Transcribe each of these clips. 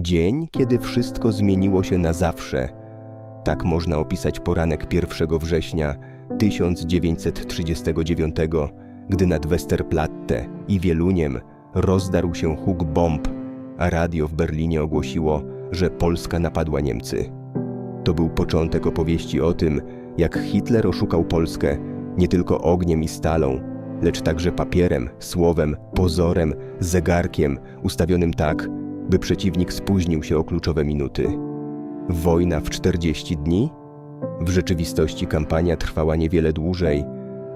Dzień, kiedy wszystko zmieniło się na zawsze. Tak można opisać poranek 1 września 1939, gdy nad Westerplatte i Wieluniem rozdarł się huk bomb, a radio w Berlinie ogłosiło, że Polska napadła Niemcy. To był początek opowieści o tym, jak Hitler oszukał Polskę nie tylko ogniem i stalą, lecz także papierem, słowem, pozorem, zegarkiem ustawionym tak, by przeciwnik spóźnił się o kluczowe minuty. Wojna w 40 dni? W rzeczywistości kampania trwała niewiele dłużej,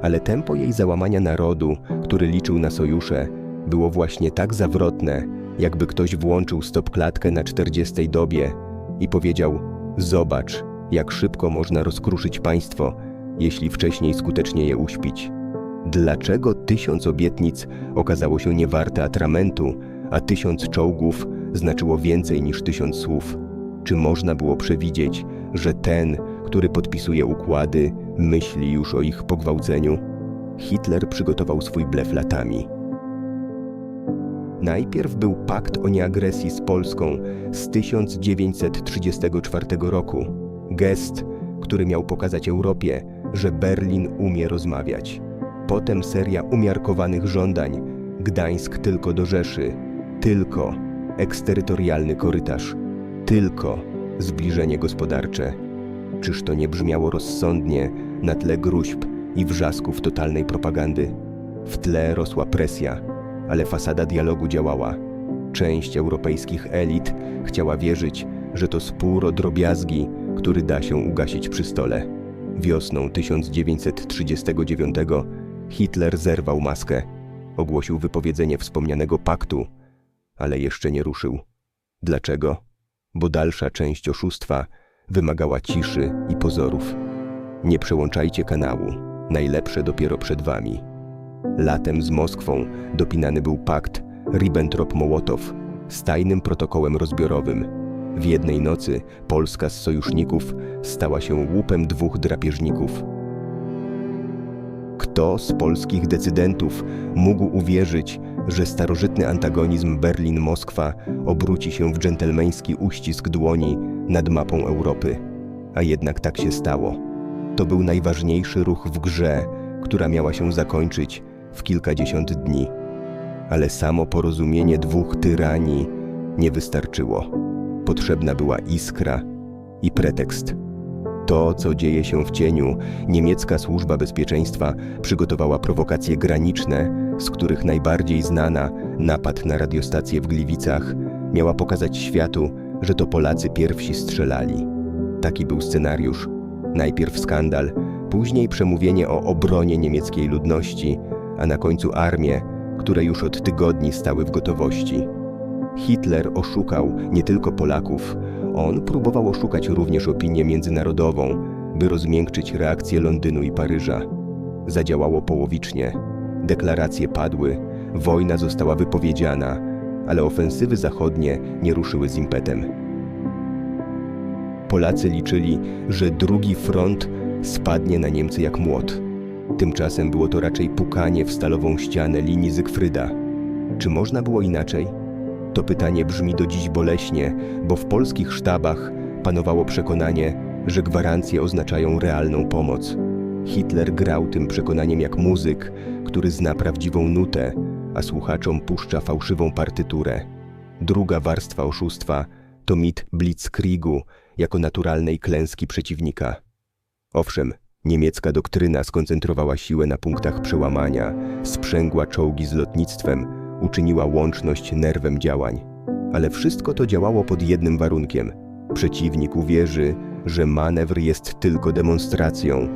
ale tempo jej załamania narodu, który liczył na sojusze, było właśnie tak zawrotne, jakby ktoś włączył stopklatkę na 40 dobie i powiedział: Zobacz, jak szybko można rozkruszyć państwo, jeśli wcześniej skutecznie je uśpić. Dlaczego tysiąc obietnic okazało się niewarte atramentu, a tysiąc czołgów znaczyło więcej niż tysiąc słów? Czy można było przewidzieć, że ten, który podpisuje układy, myśli już o ich pogwałceniu? Hitler przygotował swój blef latami. Najpierw był pakt o nieagresji z Polską z 1934 roku. Gest, który miał pokazać Europie, że Berlin umie rozmawiać. Potem seria umiarkowanych żądań. Gdańsk tylko do Rzeszy. Tylko eksterytorialny korytarz. Tylko zbliżenie gospodarcze. Czyż to nie brzmiało rozsądnie na tle gruźb i wrzasków totalnej propagandy? W tle rosła presja, ale fasada dialogu działała. Część europejskich elit chciała wierzyć, że to spór o drobiazgi, który da się ugasić przy stole. Wiosną 1939 Hitler zerwał maskę, ogłosił wypowiedzenie wspomnianego paktu, ale jeszcze nie ruszył. Dlaczego? Bo dalsza część oszustwa wymagała ciszy i pozorów. Nie przełączajcie kanału, najlepsze dopiero przed wami. Latem z Moskwą dopinany był pakt Ribbentrop-Mołotow z tajnym protokołem rozbiorowym. W jednej nocy Polska z sojuszników stała się łupem dwóch drapieżników. Kto z polskich decydentów mógł uwierzyć, że starożytny antagonizm Berlin-Moskwa obróci się w dżentelmeński uścisk dłoni nad mapą Europy? A jednak tak się stało. To był najważniejszy ruch w grze, która miała się zakończyć w kilkadziesiąt dni. Ale samo porozumienie dwóch tyranii nie wystarczyło. Potrzebna była iskra i pretekst. To, co dzieje się w cieniu, niemiecka służba bezpieczeństwa przygotowała prowokacje graniczne, z których najbardziej znana, napad na radiostację w Gliwicach, miała pokazać światu, że to Polacy pierwsi strzelali. Taki był scenariusz. Najpierw skandal, później przemówienie o obronie niemieckiej ludności, a na końcu armię, które już od tygodni stały w gotowości. Hitler oszukał nie tylko Polaków, on próbował oszukać również opinię międzynarodową, by rozmiękczyć reakcję Londynu i Paryża. Zadziałało połowicznie. Deklaracje padły, wojna została wypowiedziana, ale ofensywy zachodnie nie ruszyły z impetem. Polacy liczyli, że drugi front spadnie na Niemcy jak młot. Tymczasem było to raczej pukanie w stalową ścianę linii Zygfryda. Czy można było inaczej? To pytanie brzmi do dziś boleśnie, bo w polskich sztabach panowało przekonanie, że gwarancje oznaczają realną pomoc. Hitler grał tym przekonaniem jak muzyk, który zna prawdziwą nutę, a słuchaczom puszcza fałszywą partyturę. Druga warstwa oszustwa to mit blitzkriegu jako naturalnej klęski przeciwnika. Owszem, niemiecka doktryna skoncentrowała siłę na punktach przełamania, sprzęgła czołgi z lotnictwem, uczyniła łączność nerwem działań. Ale wszystko to działało pod jednym warunkiem. Przeciwnik uwierzy, że manewr jest tylko demonstracją,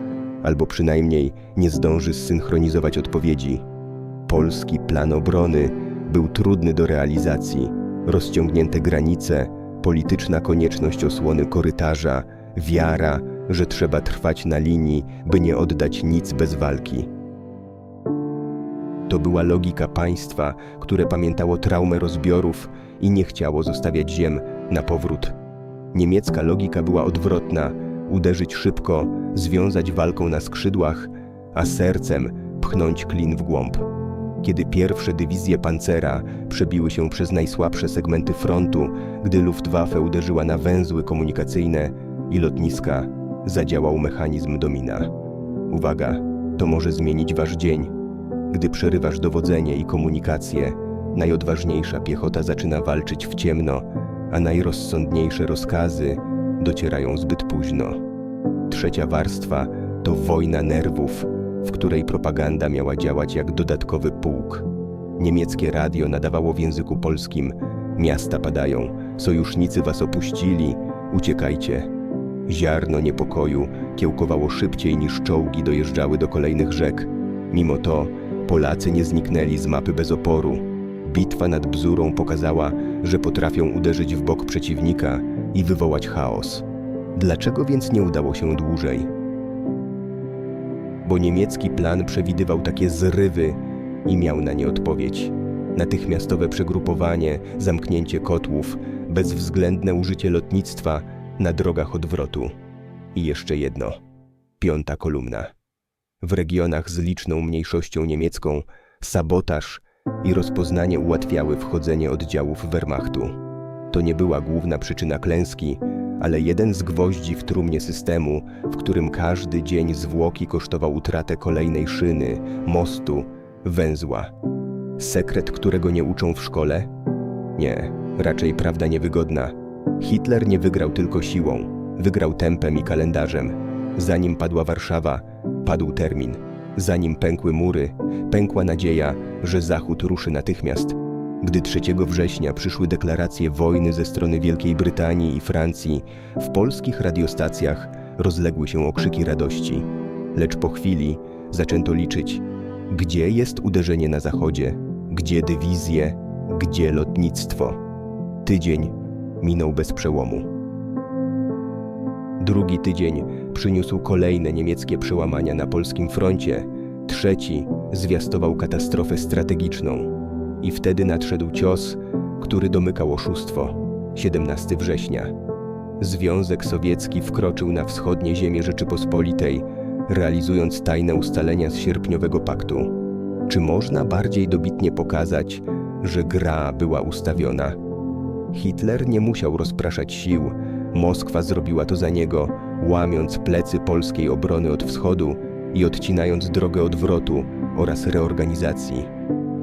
albo przynajmniej nie zdąży zsynchronizować odpowiedzi. Polski plan obrony był trudny do realizacji. Rozciągnięte granice, polityczna konieczność osłony korytarza, wiara, że trzeba trwać na linii, by nie oddać nic bez walki. To była logika państwa, które pamiętało traumę rozbiorów i nie chciało zostawiać ziem na powrót. Niemiecka logika była odwrotna: uderzyć szybko, związać walką na skrzydłach, a sercem pchnąć klin w głąb. kiedy pierwsze dywizje pancera przebiły się przez najsłabsze segmenty frontu, gdy Luftwaffe uderzyła na węzły komunikacyjne i lotniska, zadziałał mechanizm domina. Uwaga, to może zmienić wasz dzień. Gdy przerywasz dowodzenie i komunikację, najodważniejsza piechota zaczyna walczyć w ciemno, a najrozsądniejsze rozkazy docierają zbyt późno. Trzecia warstwa to wojna nerwów, w której propaganda miała działać jak dodatkowy pułk. Niemieckie radio nadawało w języku polskim: Miasta padają, sojusznicy was opuścili, uciekajcie. Ziarno niepokoju kiełkowało szybciej niż czołgi dojeżdżały do kolejnych rzek. Mimo to Polacy nie zniknęli z mapy bez oporu. Bitwa nad Bzurą pokazała, że potrafią uderzyć w bok przeciwnika i wywołać chaos. Dlaczego więc nie udało się dłużej? Bo niemiecki plan przewidywał takie zrywy i miał na nie odpowiedź. Natychmiastowe przegrupowanie, zamknięcie kotłów, bezwzględne użycie lotnictwa na drogach odwrotu. I jeszcze jedno. Piąta kolumna. W regionach z liczną mniejszością niemiecką sabotaż i rozpoznanie ułatwiały wchodzenie oddziałów Wehrmachtu. To nie była główna przyczyna klęski, ale jeden z gwoździ w trumnie systemu, w którym każdy dzień zwłoki kosztował utratę kolejnej szyny, mostu, węzła. Sekret, którego nie uczą w szkole? Nie, raczej prawda niewygodna. Hitler nie wygrał tylko siłą, wygrał tempem i kalendarzem. Zanim padła Warszawa, padł termin. Zanim pękły mury, pękła nadzieja, że Zachód ruszy natychmiast. Gdy 3 września przyszły deklaracje wojny ze strony Wielkiej Brytanii i Francji, w polskich radiostacjach rozległy się okrzyki radości. Lecz po chwili zaczęto liczyć, gdzie jest uderzenie na zachodzie, gdzie dywizje, gdzie lotnictwo. Tydzień minął bez przełomu. Drugi tydzień przyniósł kolejne niemieckie przełamania na polskim froncie, trzeci zwiastował katastrofę strategiczną. I wtedy nadszedł cios, który domykał oszustwo. 17 września. Związek Sowiecki wkroczył na wschodnie ziemie Rzeczypospolitej, realizując tajne ustalenia z sierpniowego paktu. Czy można bardziej dobitnie pokazać, że gra była ustawiona? Hitler nie musiał rozpraszać sił, Moskwa zrobiła to za niego, łamiąc plecy polskiej obrony od wschodu i odcinając drogę odwrotu oraz reorganizacji.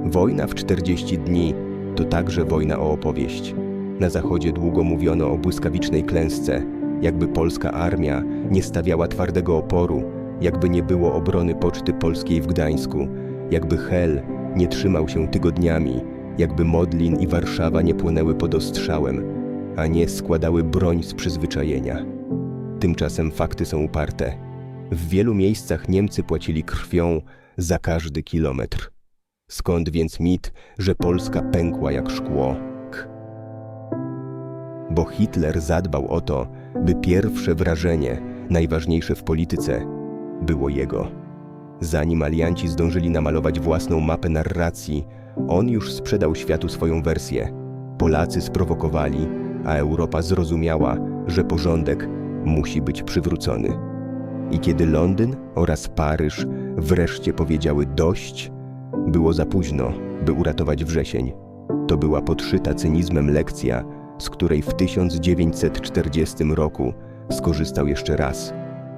Wojna w 40 dni to także wojna o opowieść. Na zachodzie długo mówiono o błyskawicznej klęsce, jakby polska armia nie stawiała twardego oporu, jakby nie było obrony poczty polskiej w Gdańsku, jakby Hel nie trzymał się tygodniami, jakby Modlin i Warszawa nie płonęły pod ostrzałem, a nie składały broń z przyzwyczajenia. Tymczasem fakty są uparte. W wielu miejscach Niemcy płacili krwią za każdy kilometr. Skąd więc mit, że Polska pękła jak szkło? Bo Hitler zadbał o to, by pierwsze wrażenie, najważniejsze w polityce, było jego. Zanim alianci zdążyli namalować własną mapę narracji, on już sprzedał światu swoją wersję. Polacy sprowokowali, a Europa zrozumiała, że porządek musi być przywrócony. I kiedy Londyn oraz Paryż wreszcie powiedziały dość, było za późno, by uratować wrzesień. To była podszyta cynizmem lekcja, z której w 1940 roku skorzystał jeszcze raz.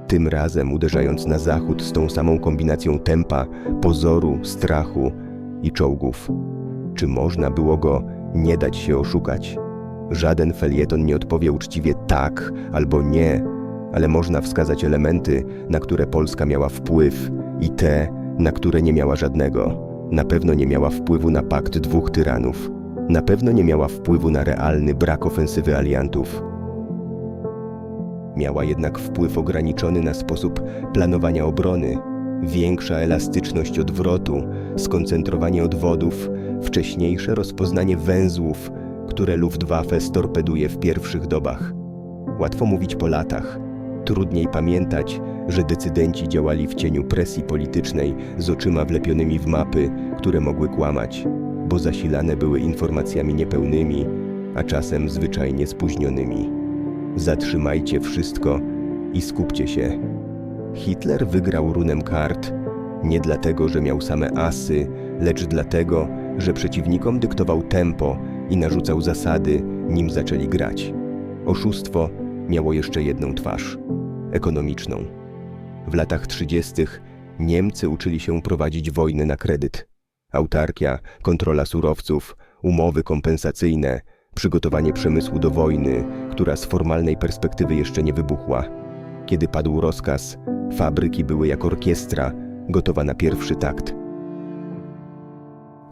Tym razem uderzając na zachód z tą samą kombinacją tempa, pozoru, strachu i czołgów. Czy można było go nie dać się oszukać? Żaden felieton nie odpowie uczciwie tak albo nie, ale można wskazać elementy, na które Polska miała wpływ i te, na które nie miała żadnego. Na pewno nie miała wpływu na pakt dwóch tyranów. Na pewno nie miała wpływu na realny brak ofensywy aliantów. Miała jednak wpływ ograniczony na sposób planowania obrony, większa elastyczność odwrotu, skoncentrowanie odwodów, wcześniejsze rozpoznanie węzłów, które Luftwaffe storpeduje w pierwszych dobach. Łatwo mówić po latach. Trudniej pamiętać, że decydenci działali w cieniu presji politycznej z oczyma wlepionymi w mapy, które mogły kłamać, bo zasilane były informacjami niepełnymi, a czasem zwyczajnie spóźnionymi. Zatrzymajcie wszystko i skupcie się. Hitler wygrał runem kart Nie dlatego, że miał same asy, lecz dlatego, że przeciwnikom dyktował tempo i narzucał zasady, nim zaczęli grać. Oszustwo miało jeszcze jedną twarz ekonomiczną. W latach 30. Niemcy uczyli się prowadzić wojny na kredyt. Autarkia, kontrola surowców, umowy kompensacyjne, przygotowanie przemysłu do wojny, która z formalnej perspektywy jeszcze nie wybuchła. Kiedy padł rozkaz, fabryki były jak orkiestra, gotowa na pierwszy takt.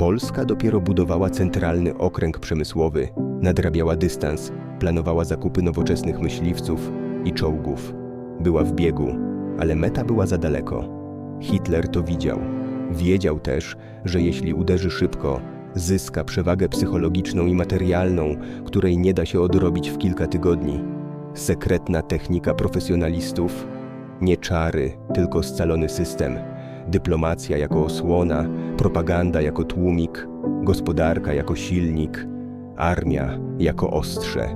Polska dopiero budowała centralny okręg przemysłowy, nadrabiała dystans, planowała zakupy nowoczesnych myśliwców i czołgów. Była w biegu, ale meta była za daleko. Hitler to widział. Wiedział też, że jeśli uderzy szybko, zyska przewagę psychologiczną i materialną, której nie da się odrobić w kilka tygodni. Sekretna technika profesjonalistów, nie czary, tylko scalony system. Dyplomacja jako osłona, propaganda jako tłumik, gospodarka jako silnik, armia jako ostrze.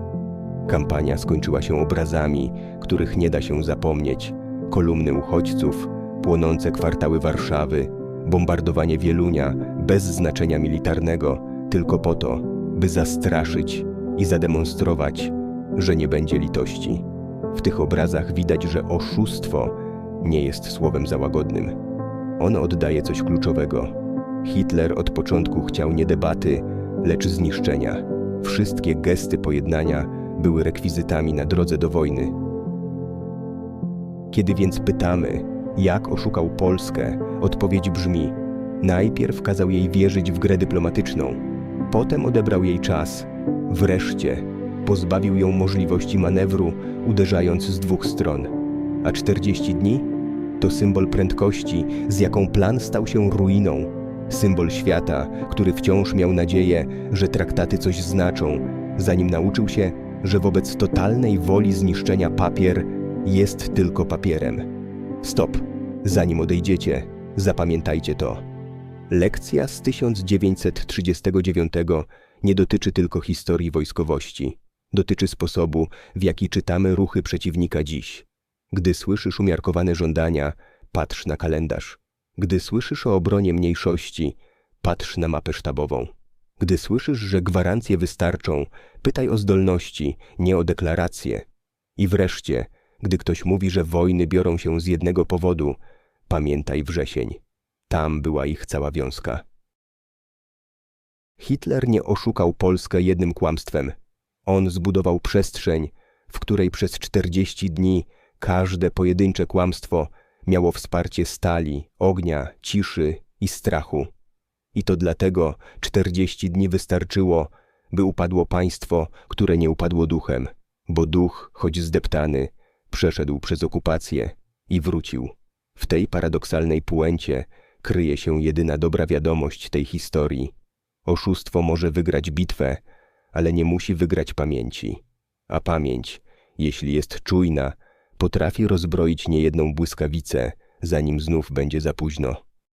Kampania skończyła się obrazami, których nie da się zapomnieć. Kolumny uchodźców, płonące kwartały Warszawy, bombardowanie Wielunia bez znaczenia militarnego, tylko po to, by zastraszyć i zademonstrować, że nie będzie litości. W tych obrazach widać, że oszustwo nie jest słowem za Ono oddaje coś kluczowego. Hitler od początku chciał nie debaty, lecz zniszczenia. Wszystkie gesty pojednania były rekwizytami na drodze do wojny. Kiedy więc pytamy, jak oszukał Polskę, odpowiedź brzmi: najpierw kazał jej wierzyć w grę dyplomatyczną, potem odebrał jej czas, wreszcie pozbawił ją możliwości manewru, uderzając z dwóch stron. A 40 dni to symbol prędkości, z jaką plan stał się ruiną, symbol świata, który wciąż miał nadzieję, że traktaty coś znaczą, zanim nauczył się, że wobec totalnej woli zniszczenia papier jest tylko papierem. Stop, zanim odejdziecie, zapamiętajcie to. Lekcja z 1939 nie dotyczy tylko historii wojskowości. Dotyczy sposobu, w jaki czytamy ruchy przeciwnika dziś. Gdy słyszysz umiarkowane żądania, patrz na kalendarz. Gdy słyszysz o obronie mniejszości, patrz na mapę sztabową. Gdy słyszysz, że gwarancje wystarczą, pytaj o zdolności, nie o deklaracje. I wreszcie, gdy ktoś mówi, że wojny biorą się z jednego powodu, pamiętaj wrzesień. Tam była ich cała wiązka. Hitler nie oszukał Polskę jednym kłamstwem. On zbudował przestrzeń, w której przez 40 dni każde pojedyncze kłamstwo miało wsparcie stali, ognia, ciszy i strachu. I to dlatego 40 dni wystarczyło, by upadło państwo, które nie upadło duchem, bo duch, choć zdeptany, przeszedł przez okupację i wrócił. W tej paradoksalnej puencie kryje się jedyna dobra wiadomość tej historii. Oszustwo może wygrać bitwę, ale nie musi wygrać pamięci. A pamięć, jeśli jest czujna, potrafi rozbroić niejedną błyskawicę, zanim znów będzie za późno.